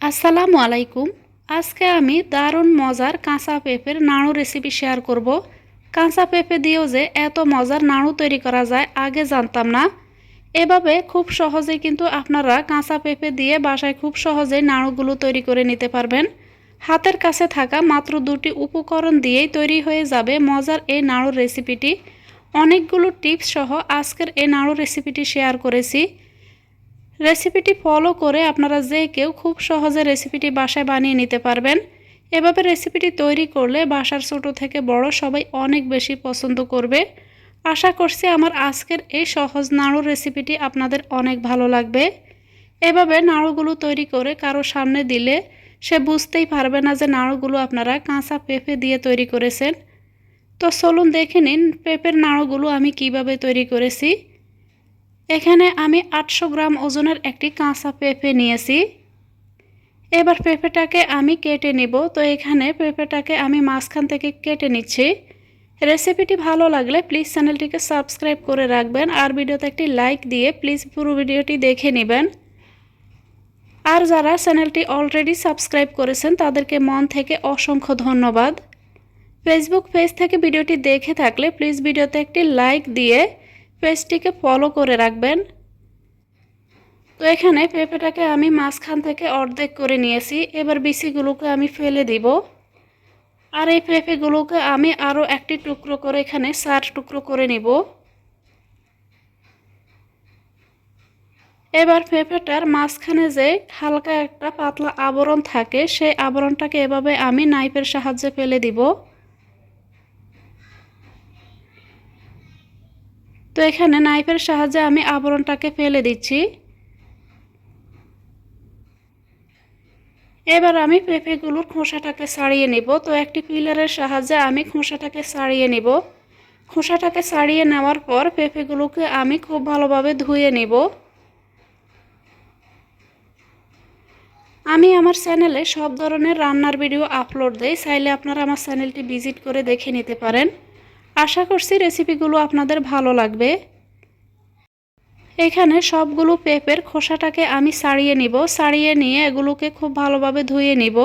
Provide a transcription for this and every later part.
আসসালামু আলাইকুম। আজকে আমি দারুণ মজার কাঁচা পেঁপের নাড়ু রেসিপি শেয়ার করব। কাঁচা পেঁপে দিয়েও যে এত মজার নাড়ু তৈরি করা যায়, আগে জানতাম না। এভাবে খুব সহজেই কিন্তু আপনারা কাঁচা পেঁপে দিয়ে বাসায় খুব সহজেই নাড়ুগুলো তৈরি করে নিতে পারবেন। হাতের কাছে থাকা মাত্র দুটি উপকরণ দিয়েই তৈরি হয়ে যাবে মজার এই নাড়ুর রেসিপিটি অনেকগুলো টিপস সহ আজকের এই নাড়ু রেসিপিটি শেয়ার করেছি। রেসিপিটি ফলো করে আপনারা যে কেউ খুব সহজে রেসিপিটি বাসায় বানিয়ে নিতে পারবেন। এভাবে রেসিপিটি তৈরি করলে বাসার ছোট থেকে বড় সবাই অনেক বেশি পছন্দ করবে। আশা করছি আমার আজকের এই সহজ নাড়ুর রেসিপিটি আপনাদের অনেক ভালো লাগবে। এভাবে নাড়ুগুলো তৈরি করে কারও সামনে দিলে সে বুঝতেই পারবে না যে নাড়ুগুলো আপনারা কাঁচা পেঁপে দিয়ে তৈরি করেছেন। তো চলুন দেখে নিন পেঁপের নাড়ুগুলো আমি কীভাবে তৈরি করেছি। এখানে আমি আটশো গ্রাম ওজনের একটি কাঁচা পেঁপে নিয়েছি। এবার পেঁপেটাকে আমি কেটে নিব। তো এখানে পেঁপেটাকে আমি মাঝখান থেকে কেটে নিচ্ছি। রেসিপিটি ভালো লাগলে প্লিজ চ্যানেলটিকে সাবস্ক্রাইব করে রাখবেন আর ভিডিওতে একটি লাইক দিয়ে প্লিজ পুরো ভিডিওটি দেখে নেবেন। আর যারা চ্যানেলটি অলরেডি সাবস্ক্রাইব করেছেন, তাদেরকে মন থেকে অসংখ্য ধন্যবাদ। ফেসবুক পেজ থেকে ভিডিওটি দেখে থাকলে প্লিজ ভিডিওতে একটি লাইক দিয়ে পেজটিকে ফলো করে রাখবেন। তো এখানে পেঁপেটাকে আমি মাঝখান থেকে অর্ধেক করে নিয়েছি। এবার বিচিগুলোকে আমি ফেলে দিব। আর এই পেঁপেগুলোকে আমি আরও একটি টুকরো করে এখানে চার টুকরো করে নিব। এবার পেঁপেটার মাঝখানে যে হালকা একটা পাতলা আবরণ থাকে, সেই আবরণটাকে এভাবে আমি নাইফের সাহায্যে ফেলে দিব। তো এখানে নাইফের সাহায্যে আমি আবরণটাকে ফেলে দিচ্ছি। এবার আমি পেঁপেগুলোর খোসাটাকে ছাড়িয়ে নেব। তো একটি পিলারের সাহায্যে আমি খোসাটাকে ছাড়িয়ে নেব। খোসাটাকে ছাড়িয়ে নেওয়ার পর পেঁপেগুলোকে আমি খুব ভালোভাবে ধুয়ে নেব। আমি আমার চ্যানেলে সব ধরনের রান্নার ভিডিও আপলোড দেই। চাইলে আপনারা আমার চ্যানেলটি ভিজিট করে দেখে নিতে পারেন। আশা করছি রেসিপিগুলো আপনাদের ভালো লাগবে। এখানে সবগুলো পেঁপের খোসাটাকে আমি ছাড়িয়ে নিব। ছাড়িয়ে নিয়ে এগুলোকে খুব ভালোভাবে ধুয়ে নিব।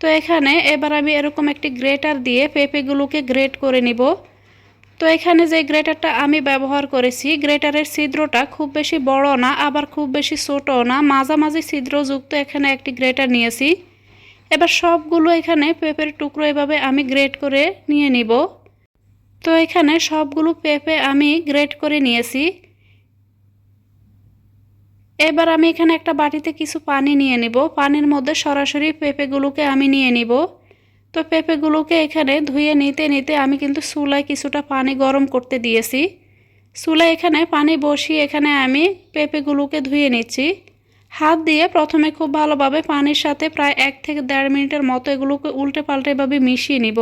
তো এখানে এবার আমি এরকম একটি গ্রেটার দিয়ে পেঁপেগুলোকে গ্রেট করে নিব। তো এখানে যে গ্রেটারটা আমি ব্যবহার করেছি, গ্রেটারের ছিদ্রটা খুব বেশি বড় না, আবার খুব বেশি ছোটও না। মাঝামাঝি ছিদ্রযুক্ত এখানে একটি গ্রেটার নিয়েছি। এবার সবগুলো এখানে পেঁপের টুকরো এভাবে আমি গ্রেট করে নিয়ে নিব। তো এখানে সবগুলো পেঁপে আমি গ্রেট করে নিয়েছি। এবার আমি এখানে একটা বাটিতে কিছু পানি নিয়ে নিব। পানির মধ্যে সরাসরি পেঁপেগুলোকে আমি নিয়ে নিব। তো পেঁপেগুলোকে এখানে ধুয়ে নিতে নিতে আমি কিন্তু চুলায় কিছুটা পানি গরম করতে দিয়েছি। চুলায় এখানে পানি বসিয়ে এখানে আমি পেঁপেগুলোকে ধুয়ে নিচ্ছি। হাত দিয়ে প্রথমে খুব ভালোভাবে পানির সাথে প্রায় এক থেকে দেড় মিনিটের মতো এগুলোকে উল্টে পাল্টে এভাবে মিশিয়ে নিব।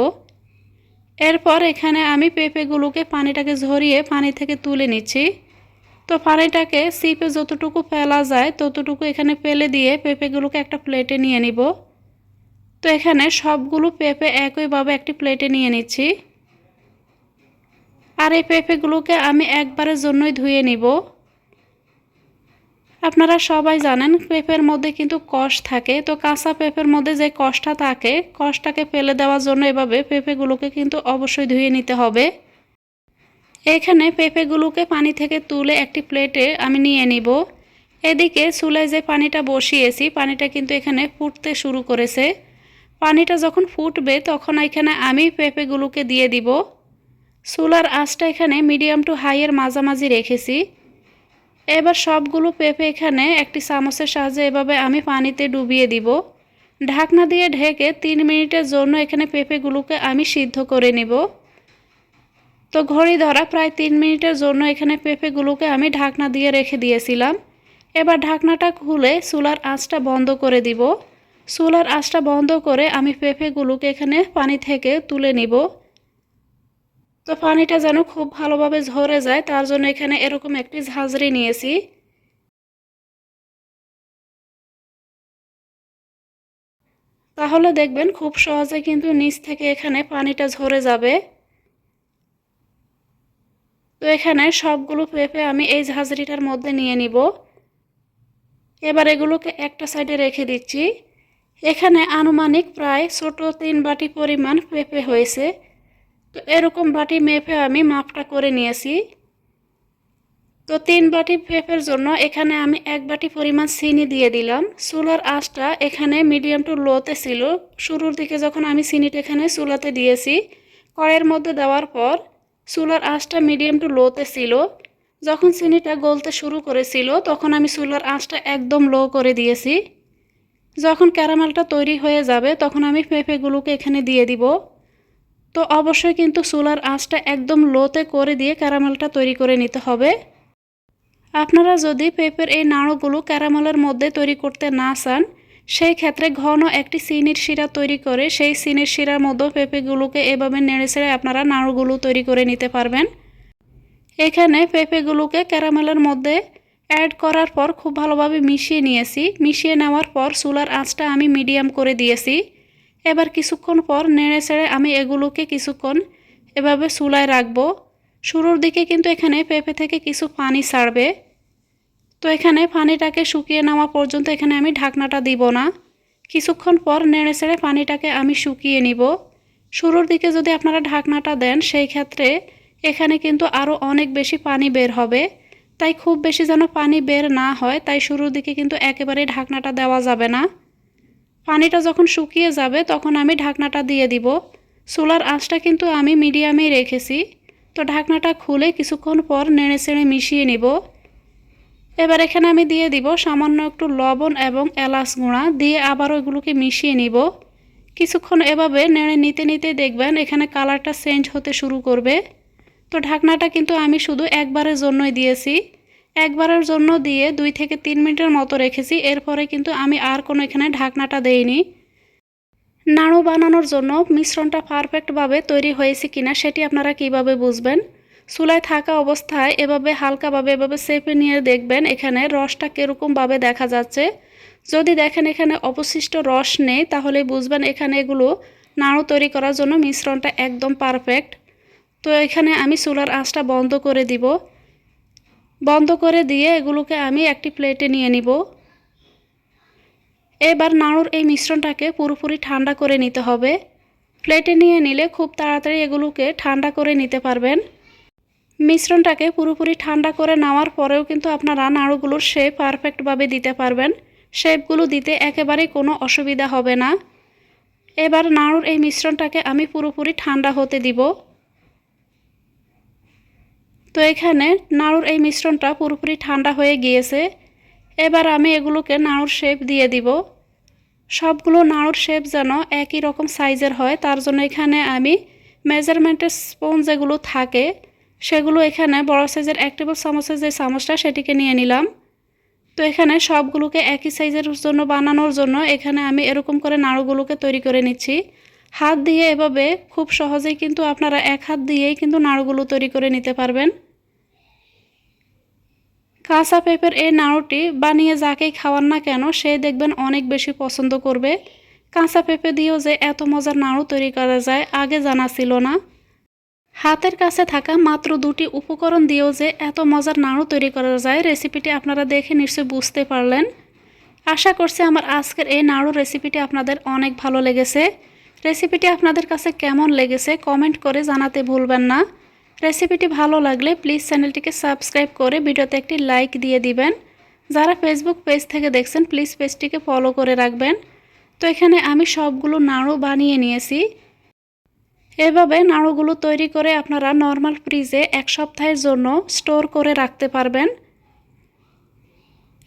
এরপর এখানে আমি পেঁপেগুলোকে পানিটাকে ঝরিয়ে পানি থেকে তুলে নিচ্ছি। তো পানিটাকে সিপে যতটুকু ফেলা যায় ততটুকু এখানে ফেলে দিয়ে পেঁপেগুলোকে একটা প্লেটে নিয়ে নিব। তো এখানে সবগুলো পেঁপে একইভাবে একটি প্লেটে নিয়ে নিচ্ছি। আর এই পেঁপেগুলোকে আমি একবারের জন্যই ধুয়ে নিব। আপনারা সবাই জানেন, পেঁপের মধ্যে কিন্তু কষ থাকে। তো কাঁচা পেঁপের মধ্যে যে কষটা থাকে, কষটাকে ফেলে দেওয়ার জন্য এভাবে পেঁপেগুলোকে কিন্তু অবশ্যই ধুয়ে নিতে হবে। এখানে পেঁপেগুলোকে পানি থেকে তুলে একটি প্লেটে আমি নিয়ে নিব। এদিকে চুলায় যে পানিটা বসিয়েছি, পানিটা কিন্তু এখানে ফুটতে শুরু করেছে। পানিটা যখন ফুটবে, তখন এখানে আমি পেঁপেগুলোকে দিয়ে দিব। চুলার আঁচটা এখানে মিডিয়াম টু হাইয়ের মাঝামাঝি রেখেছি। এবার সবগুলো পেঁপে এখানে একটি চামচের সাহায্যে এভাবে আমি পানিতে ডুবিয়ে দিব। ঢাকনা দিয়ে ঢেকে তিন মিনিটের জন্য এখানে পেঁপেগুলোকে আমি সিদ্ধ করে নেব। তো ঘড়ি ধরা প্রায় তিন মিনিটের জন্য এখানে পেঁপেগুলোকে আমি ঢাকনা দিয়ে রেখে দিয়েছিলাম। এবার ঢাকনাটা খুলে চুলার আঁচটা বন্ধ করে দিব। চুলার আঁচটা বন্ধ করে আমি পেঁপেগুলোকে এখানে পানি থেকে তুলে নিব। তো পানিটা যেন খুব ভালোভাবে ঝরে যায়, তার জন্য এখানে এরকম একটি ঝাঁঝরি নিয়েছি। তাহলে দেখবেন খুব সহজে কিন্তু নিচ থেকে এখানে পানিটা ঝরে যাবে। তো এখানে সবগুলো পেঁপে আমি এই ঝাঁঝরিটার মধ্যে নিয়ে নিব। এবার এগুলোকে একটা সাইডে রেখে দিচ্ছি। এখানে আনুমানিক প্রায় ছোট তিন বাটি পরিমাণ পেঁপে হয়েছে। তো এরকম বাটি মেপে আমি মাপটা করে নিয়েছি। তো তিন বাটি পেঁপের জন্য এখানে আমি এক বাটি পরিমাণ চিনি দিয়ে দিলাম। চুলার আঁচটা এখানে মিডিয়াম টু লোতে ছিল। শুরুর দিকে যখন আমি চিনিটা এখানে চুলাতে দিয়েছি কড়ের মধ্যে দেওয়ার পর চুলার আঁচটা মিডিয়াম টু লোতে ছিল। যখন চিনিটা গলতে শুরু করেছিল, তখন আমি চুলার আঁচটা একদম লো করে দিয়েছি। যখন ক্যারামেলটা তৈরি হয়ে যাবে, তখন আমি পেঁপেগুলোকে এখানে দিয়ে দিব। তো অবশ্যই কিন্তু চুলার আঁচটা একদম লোতে করে দিয়ে ক্যারামেলটা তৈরি করে নিতে হবে। আপনারা যদি পেঁপের এই নাড়ুগুলো ক্যারামেলের মধ্যে তৈরি করতে না চান, সেই ক্ষেত্রে ঘন একটি চিনির শিরা তৈরি করে সেই চিনির শিরার মধ্যে পেঁপেগুলোকে এভাবে নেড়ে ছেড়ে আপনারা নাড়ুগুলো তৈরি করে নিতে পারবেন। এখানে পেঁপেগুলোকে ক্যারামেলের মধ্যে অ্যাড করার পর খুব ভালোভাবে মিশিয়ে নিয়েছি। মিশিয়ে নেওয়ার পর চুলার আঁচটা আমি মিডিয়াম করে দিয়েছি। এবার কিছুক্ষণ পর নেড়ে ছেড়ে আমি এগুলোকে কিছুক্ষণ এভাবে চুলায় রাখব। শুরুর দিকে কিন্তু এখানে পেঁপে থেকে কিছু পানি ছাড়বে। তো এখানে পানিটাকে শুকিয়ে নেওয়া পর্যন্ত এখানে আমি ঢাকনাটা দিব না। কিছুক্ষণ পর নেড়ে ছেড়ে পানিটাকে আমি শুকিয়ে নিব। শুরুর দিকে যদি আপনারা ঢাকনাটা দেন, সেই ক্ষেত্রে এখানে কিন্তু আরও অনেক বেশি পানি বের হবে। তাই খুব বেশি যেন পানি বের না হয়, তাই শুরুর দিকে কিন্তু একেবারে ঢাকনাটা দেওয়া যাবে না। পানিটা যখন শুকিয়ে যাবে, তখন আমি ঢাকনাটা দিয়ে দিব। চুলার আঁচটা কিন্তু আমি মিডিয়ামেই রেখেছি। তো ঢাকনাটা খুলে কিছুক্ষণ পর নেড়ে চেড়ে মিশিয়ে নিব। এবার এখানে আমি দিয়ে দিব সামান্য একটু লবণ এবং এলাচ গুঁড়া, দিয়ে আবার ওইগুলোকে মিশিয়ে নিব। কিছুক্ষণ এভাবে নেড়ে নিতে নিতে দেখবেন এখানে কালারটা চেঞ্জ হতে শুরু করবে। তো ঢাকনাটা কিন্তু আমি শুধু একবারের জন্যই দিয়েছি। একবারের জন্য দিয়ে দুই থেকে তিন মিনিটের মতো রেখেছি, এরপরে কিন্তু আমি আর কোনো এখানে ঢাকনাটা দেইনি। নাড়ু বানানোর জন্য মিশ্রণটা পারফেক্টভাবে তৈরি হয়েছে কিনা সেটি আপনারা কীভাবে বুঝবেন? চুলায় থাকা অবস্থায় এভাবে হালকাভাবে এভাবে চেপে নিয়ে দেখবেন এখানে রসটা কীরকমভাবে দেখা যাচ্ছে। যদি দেখেন এখানে অবশিষ্ট রস নেই, তাহলে বুঝবেন এখানে এগুলো নাড়ু তৈরি করার জন্য মিশ্রণটা একদম পারফেক্ট। তো এখানে আমি চুলার আঁচটা বন্ধ করে দিব। বন্ধ করে দিয়ে এগুলোকে আমি একটি প্লেটে নিয়ে নিব। এবার নাড়ুর এই মিশ্রণটাকে পুরোপুরি ঠান্ডা করে নিতে হবে। প্লেটে নিয়ে নিলে খুব তাড়াতাড়ি এগুলোকে ঠান্ডা করে নিতে পারবেন। মিশ্রণটাকে পুরোপুরি ঠান্ডা করে নেওয়ার পরেও কিন্তু আপনারা নাড়ুগুলোর শেপ পারফেক্টভাবে দিতে পারবেন। শেপগুলো দিতে একেবারেই কোনো অসুবিধা হবে না। এবার নাড়ুর এই মিশ্রণটাকে আমি পুরোপুরি ঠান্ডা হতে দিব। তো এখানে নাড়ুর এই মিশ্রণটা পুরোপুরি ঠান্ডা হয়ে গিয়েছে। এবার আমি এগুলোকে নাড়ুর শেপ দিয়ে দিব। সবগুলো নাড়ুর শেপ যেন একই রকম সাইজের হয়, তার জন্য এখানে আমি মেজারমেন্টের স্পুন যেগুলো থাকে, সেগুলো এখানে বড় সাইজের এক টেবিল চামচের যে চামচটা, সেটিকে নিয়ে নিলাম। তো এখানে সবগুলোকে একই সাইজের জন্য বানানোর জন্য এখানে আমি এরকম করে নাড়ুগুলোকে তৈরি করে নিচ্ছি। হাত দিয়ে এভাবে খুব সহজেই কিন্তু আপনারা এক হাত দিয়েই কিন্তু নাড়ুগুলো তৈরি করে নিতে পারবেন। কাঁচা পেঁপের এই নাড়ুটি বানিয়ে যাকেই খাওয়ান না কেন, সে দেখবেন অনেক বেশি পছন্দ করবে। কাঁচা পেঁপে দিয়েও যে এত মজার নাড়ু তৈরি করা যায়, আগে জানা ছিল না। হাতের কাছে থাকা মাত্র দুটি উপকরণ দিয়েও যে এত মজার নাড়ু তৈরি করা যায়, রেসিপিটি আপনারা দেখে নিশ্চয়ই বুঝতে পারলেন। আশা করছি আমার আজকের এই নাড়ু রেসিপিটি আপনাদের অনেক ভালো লেগেছে। রেসিপিটি আপনাদের কাছে কেমন লেগেছে কমেন্ট করে জানাতে ভুলবেন না। রেসিপিটি ভালো লাগলে প্লিজ চ্যানেলটিকে সাবস্ক্রাইব করে ভিডিওতে একটি লাইক দিয়ে দিবেন। যারা ফেসবুক পেজ থেকে দেখছেন, প্লিজ পেজটিকে ফলো করে রাখবেন। তো এখানে আমি সবগুলো নাড়ু বানিয়ে নিয়েছি। এভাবে নাড়ুগুলো তৈরি করে আপনারা নর্মাল ফ্রিজে এক সপ্তাহের জন্য স্টোর করে রাখতে পারবেন।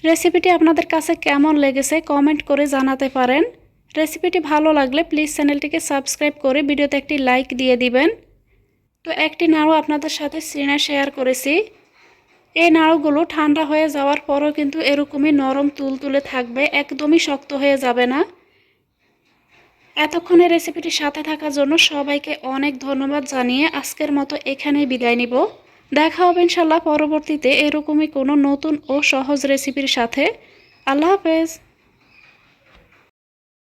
রেসিপিটি আপনাদের কাছে কেমন লেগেছে কমেন্ট করে জানাতে পারেন। রেসিপিটি ভালো লাগলে প্লিজ চ্যানেলটিকে সাবস্ক্রাইব করে ভিডিওতে একটি লাইক দিয়ে দিবেন। তো একটি নাড়ু আপনাদের সাথে সিনে শেয়ার করেছি। এই নাড়ুগুলো ঠান্ডা হয়ে যাওয়ার পরও কিন্তু এরকমই নরম তুলতুলে থাকবে, একদমই শক্ত হয়ে যাবে না। এতক্ষণে রেসিপিটির সাথে থাকার জন্য সবাইকে অনেক ধন্যবাদ জানিয়ে আজকের মতো এখানেই বিদায় নিব। দেখা হবে ইনশাল্লাহ পরবর্তীতে এরকমই কোনো নতুন ও সহজ রেসিপির সাথে। আল্লাহ হাফেজ।